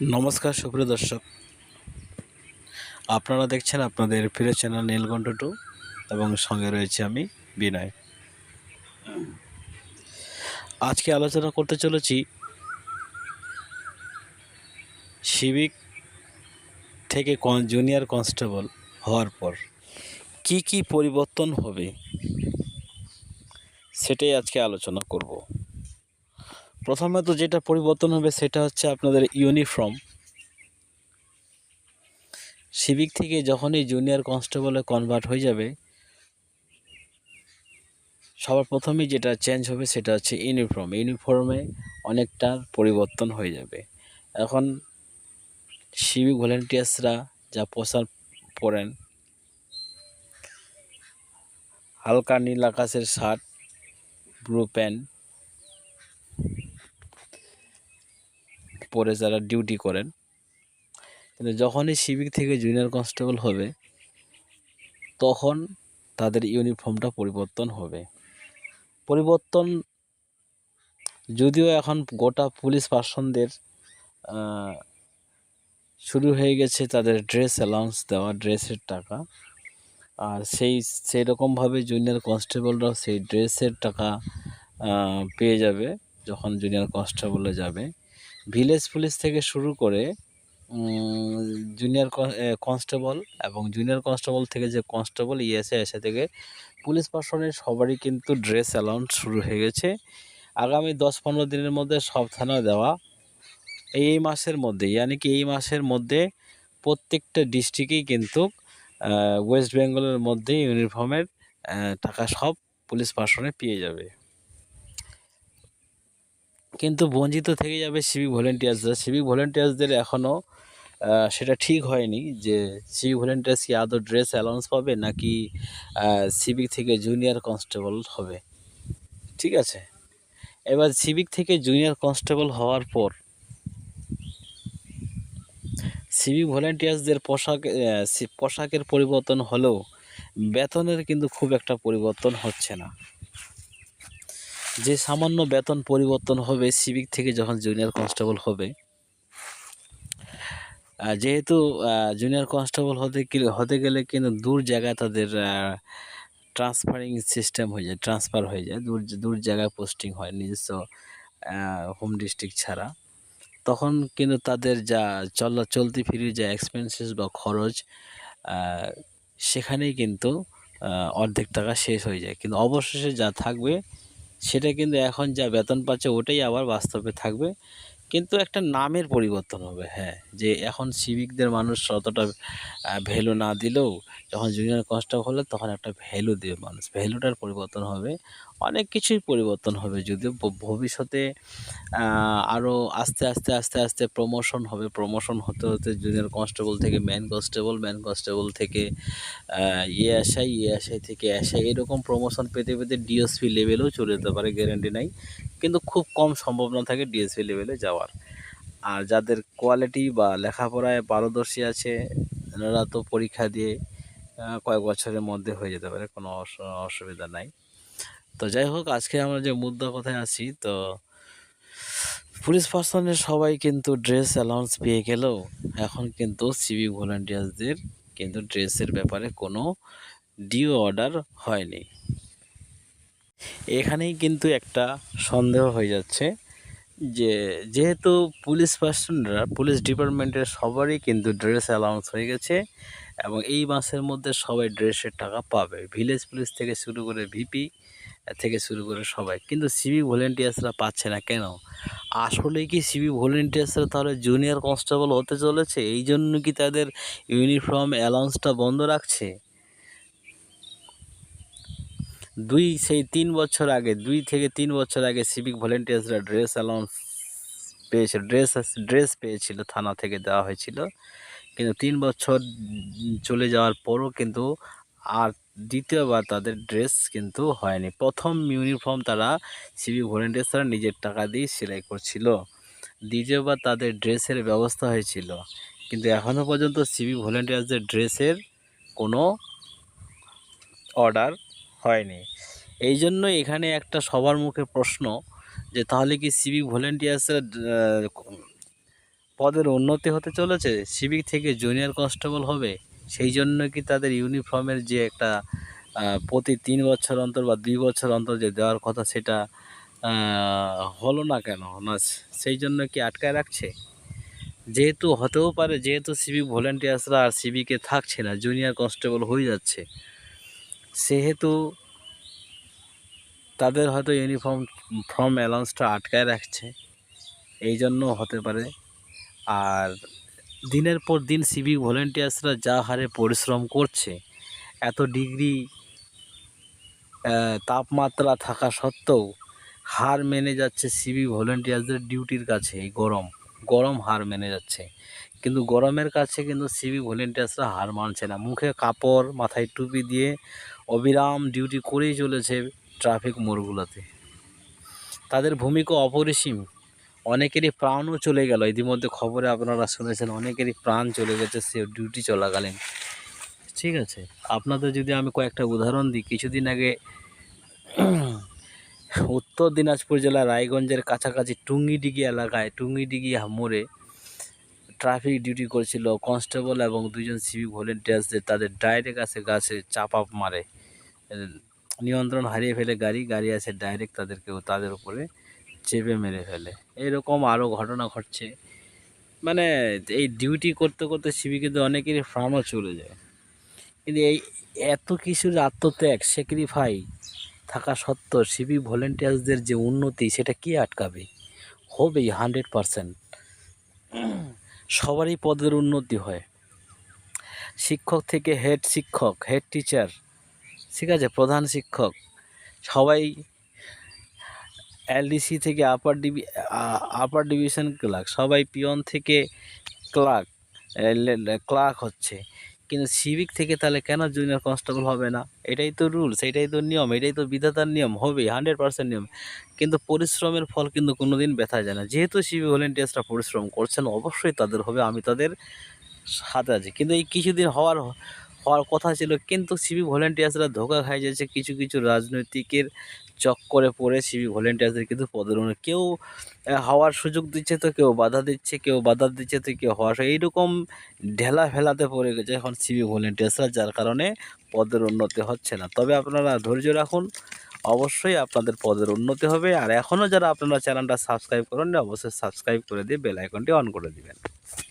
নমস্কার, সুপ্রিয় দর্শক। আপনারা দেখছেন আপনাদের প্রিয় চ্যানেল নীলকণ্ঠ টু এবং সঙ্গে রয়েছে আমি, বিনয়। আজকে আলোচনা করতে চলেছি সিভিক থেকে জুনিয়র কনস্টেবল হওয়ার পর কি কি পরিবর্তন হবে, সেটাই আজকে আলোচনা করব। প্রথমত যেটা পরিবর্তন হবে সেটা হচ্ছে আপনাদের ইউনিফর্ম। সিভিক থেকে যখনই জুনিয়র কনস্টেবলে কনভার্ট হয়ে যাবে, সবার প্রথমেই যেটা চেঞ্জ হবে সেটা হচ্ছে ইউনিফর্ম। ইউনিফর্মে অনেকটা পরিবর্তন হয়ে যাবে। এখন সিভিক ভলেন্টিয়ার্সরা যা পোশাক পরেন হালকা নীল আকাশের শার্ট ব্লু প্যান্ট পরে যারা ডিউটি করেন, কিন্তু যখনই সিভিক থেকে জুনিয়র কনস্টেবল হবে, তখন তাদের ইউনিফর্মটা পরিবর্তন হবে। পরিবর্তন যদিও এখন গোটা পুলিশ পার্সনদের শুরু হয়ে গেছে তাদের ড্রেস অ্যালাউন্স দেওয়া ড্রেসের টাকা। আর সেই সেই রকমভাবে জুনিয়র কনস্টেবলরাও সেই ড্রেসের টাকা পেয়ে যাবে যখন জুনিয়র কনস্টেবলে যাবে। ভিলেজ পুলিশ থেকে শুরু করে জুনিয়র কনস্টেবল এবং জুনিয়র কনস্টেবল থেকে যে কনস্টেবল ইএসএ এসে থেকে পুলিশ পার্সনের সবারই কিন্তু ড্রেস অ্যালাউন্স শুরু হয়ে গেছে। আগামী দশ পনেরো দিনের মধ্যে সব থানায় দেওয়া এই মাসের মধ্যে, ইয়ানি কি এই মাসের মধ্যে প্রত্যেকটা ডিস্ট্রিক্টেই কিন্তু ওয়েস্ট বেঙ্গলের মধ্যে ইউনিফর্মের টাকা সব পুলিশ পার্সনে পেয়ে যাবে। কিন্তু বঞ্চিত থেকে যাবে সিভিক ভলেন্টিয়ার্সরা সিভিক ভলেন্টিয়ার্সদের এখনও সেটা ঠিক হয়নি যে সিভিক ভলেন্টিয়ার্স কি আদৌ ড্রেস অ্যালাউন্স পাবে নাকি সিভিক থেকে জুনিয়র কনস্টেবল হবে। ঠিক আছে? এবার সিভিক থেকে জুনিয়র কনস্টেবল হওয়ার পর সিভিক ভলেন্টিয়ার্সদের পোশাক পোশাকের পরিবর্তন হলেও বেতনের কিন্তু খুব একটা পরিবর্তন হচ্ছে না। যে সামান্য বেতন পরিবর্তন হবে সিভিক থেকে যখন জুনিয়র কনস্টেবল হবে যেহেতু জুনিয়র কনস্টেবল হতে হতে গেলে কিন্তু দূর জায়গায় তাদের ট্রান্সফারিং সিস্টেম হয়ে যায় ট্রান্সফার হয়ে যায়। দূর দূর জায়গায় পোস্টিং হয়, নিজস্ব হোম ডিস্ট্রিক্ট ছাড়া। তখন কিন্তু তাদের যা চল, চলতি ফিরি যা এক্সপেন্সেস বা খরচ সেখানেই কিন্তু অর্ধেক টাকা শেষ হয়ে যায়। কিন্তু অবশেষে যা থাকবে সেটা কিন্তু এখন যা বেতন পাচ্ছে ওটাই আবার বাস্তবে থাকবে। কিন্তু একটা নামের পরিবর্তন হবে হ্যাঁ যে এখন সিভিকদের মানুষ অতটা ভ্যালু না দিলেও যখন জুনিয়র কনস্টেবল হলে তখন একটা ভ্যালু দেবে মানুষ ভ্যালুটার পরিবর্তন হবে। অনেক কিছুই পরিবর্তন হবে যদিও ভবিষ্যতে আরও আস্তে আস্তে আস্তে আস্তে প্রমোশন হবে। প্রমোশন হতে হতে জুনিয়র কনস্টেবল থেকে ম্যান কনস্টেবল ম্যান কনস্টেবল থেকে ইয়ে আসাই ইয়ে এএসআই থেকে এসআই এরকম প্রমোশন পেতে পেতে ডিএসপি লেভেলেও চলে যেতে পারে গ্যারেন্টি নাই। কিন্তু খুব কম সম্ভাবনা থাকে ডিএসপি লেভেলে যাওয়ার। আর যাদের কোয়ালিটি বা লেখাপড়ায় পারদর্শী আছে, এনারা তো পরীক্ষা দিয়ে কয়েক বছরের মধ্যে হয়ে যেতে পারে, কোনো অসুবিধা নাই। তো যাই হোক, আজকে আমরা যে মুদ্রা কথায় আছি, তো পুলিশ পার্সনের সবাই কিন্তু ড্রেস অ্যালাউন্স পেয়ে গেলেও এখন কিন্তু সিভিক ভলেন্টিয়ার্সদের কিন্তু ড্রেসের ব্যাপারে কোনো ডিও অর্ডার হয়নি। এখানেই কিন্তু একটা সন্দেহ হয়ে যাচ্ছে যে, যেহেতু পুলিশ পার্সনরা পুলিশ ডিপার্টমেন্টের সবারই কিন্তু ড্রেস অ্যালাউন্স হয়ে গেছে এবং এই মাসের মধ্যে সবাই ড্রেসের টাকা পাবে। ভিলেজ পুলিশ থেকে শুরু করে ভিপি থেকে শুরু করে সবাই। কিন্তু সিভিক ভলেন্টিয়ার্সরা পাচ্ছে না, কেন? আসলে কি সিভিক ভলেন্টিয়ার্সরা তাহলে জুনিয়র কনস্টেবল হতে চলেছে? এই জন্য কি তাদের ইউনিফর্ম অ্যালাউন্সটা বন্ধ রাখছে? দুই, সেই তিন বছর আগে, দুই থেকে তিন বছর আগে সিভিক ভলেন্টিয়ার্সরা ড্রেস অ্যালাউন্স পেয়েছিল ড্রেস ড্রেস পেয়েছিল, থানা থেকে দেওয়া হয়েছিল। কিন্তু তিন বছর চলে যাওয়ার পরও কিন্তু আর দ্বিতীয়বার তাদের ড্রেস কিন্তু হয়নি। প্রথম ইউনিফর্ম তারা সিভিক ভলেন্টিয়ার্সরা নিজের টাকা দিয়ে সেলাই করছিল। দ্বিতীয়বার তাদের ড্রেসের ব্যবস্থা হয়েছিল। কিন্তু এখনও পর্যন্ত সিভিক ভলেন্টিয়ার্সদের ড্রেসের কোনো অর্ডার হয়নি। এই জন্য এখানে একটা সবার মুখে প্রশ্ন যে, তাহলে কি সিভিক ভলেন্টিয়ার্সরা পদের উন্নতি হতে চলেছে? সিভিক থেকে জুনিয়র কনস্টেবল হবে? সেই জন্য কি তাদের ইউনিফর্মের যে একটা প্রতি তিন বছর অন্তর বা দুই বছর অন্তর যে দেওয়ার কথা সেটা হলো না কেন? না, সেই জন্য কি আটকায় রাখছে? যেহেতু হতেও পারে, যেহেতু সিভিক ভলেন্টিয়ার্সরা আর সিভিকে থাকছে না জুনিয়র কনস্টেবল হয়ে যাচ্ছে, সেহেতু তাদের হয়তো ইউনিফর্ম ফর্ম অ্যালাউন্সটা আটকায় রাখছে, এই জন্য হতে পারে। আর দিনের পর দিন সিভিক ভলেন্টিয়ার্সরা যা হারে পরিশ্রম করছে, এত ডিগ্রি তাপমাত্রা থাকা সত্ত্বেও হার মেনে যাচ্ছে সিভিক ভলেন্টিয়ার্সদের ডিউটির কাছে, এই গরম। গরম হার মেনে যাচ্ছে। কিন্তু গরমের কাছে কিন্তু সিভিক ভলেন্টিয়ার্সরা হার মানছে না। মুখে কাপড়, মাথায় টুপি দিয়ে অবিরাম ডিউটি করেই চলেছে ট্রাফিক মোড়গুলোতে। তাদের ভূমিকা অপরিসীম। অনেকেরই প্রাণও চলে গেল। ইতিমধ্যে খবরে আপনারা শুনেছেন, অনেকেরই প্রাণ চলে গেছে, সে ডিউটি চলাকালীন। ঠিক আছে? আপনাদের যদি আমি কয়েকটা উদাহরণ দিই, কিছুদিন আগে উত্তর দিনাজপুর জেলার রায়গঞ্জের কাছাকাছি টুঙ্গিডিগি এলাকায় টুঙ্গিডিগি মোড়ে ট্রাফিক ডিউটি করছিল কনস্টেবল এবং দুজন সিভিক ভলেন্টিয়ার্সদের তাদের ডাইরেক্ট আসে গাছে চাপা মারে। নিয়ন্ত্রণ হারিয়ে ফেলে গাড়ি গাড়ি আসে ডাইরেক্ট তাদেরকে, তাদের উপরে চেপে মেরে ফেলে। এরকম আরও ঘটনা ঘটছে। মানে এই ডিউটি করতে করতে সিভিকে অনেকেরই প্রাণও চলে যায়। কিন্তু এই এত কিছুর আত্মত্যাগ স্যাক্রিফাই থাকা সত্ত্বেও সিভিক ভলেন্টিয়ার্সদের যে উন্নতি, সেটা কি আটকাবে? হবেই হান্ড্রেড পারসেন্ট সবারই পদের উন্নতি হয়। শিক্ষক থেকে হেড শিক্ষক হেড টিচার ঠিক আছে, প্রধান শিক্ষক, সবাই এলডিসি থেকে upper div upper division clerk সবাই পিয়ন থেকে ক্লার্ক ক্লার্ক হচ্ছে। কিন্তু সিভিক থেকে তাহলে কেন জুনিয়র কনস্টেবল হবে না? এটাই তো রুলস এটাই তো নিয়ম, এটাই তো বিধাতার নিয়ম হবে হান্ড্রেড পার্সেন্ট নিয়ম। কিন্তু পরিশ্রমের ফল কিন্তু কোনো দিন ব্যথা যায় না। যেহেতু সিভিক ভলেন্টিয়ার্সরা পরিশ্রম করছেন, অবশ্যই তাদের হবে, আমি তাদের সাথে আছি। কিন্তু এই কিছুদিন হওয়ার হওয়ার কথা ছিল, কিন্তু সিভিক ভলেন্টিয়ার্সরা ধোকা খাই যাচ্ছে। কিছু কিছু রাজনৈতিকের চক্করে পড়ে সিভিক ভলেন্টিয়ার্সদের কিন্তু পদের উন্নতি- কেউ হওয়ার সুযোগ দিচ্ছে তো কেউ বাধা দিচ্ছে, কেউ বাধা দিচ্ছে তো কেউ হওয়ার এইরকম ঢেলা ফেলাতে পড়ে গেছে এখন সিভিক ভলেন্টিয়ার্সরা, যার কারণে পদের উন্নতি হচ্ছে না। তবে আপনারা ধৈর্য রাখুন, অবশ্যই আপনাদের পদের উন্নতি হবে। আর এখনও যারা আপনারা চ্যানেলটা সাবস্ক্রাইব করেন অবশ্যই সাবস্ক্রাইব করে দিয়ে বেল আইকনটি অন করে দিবেন।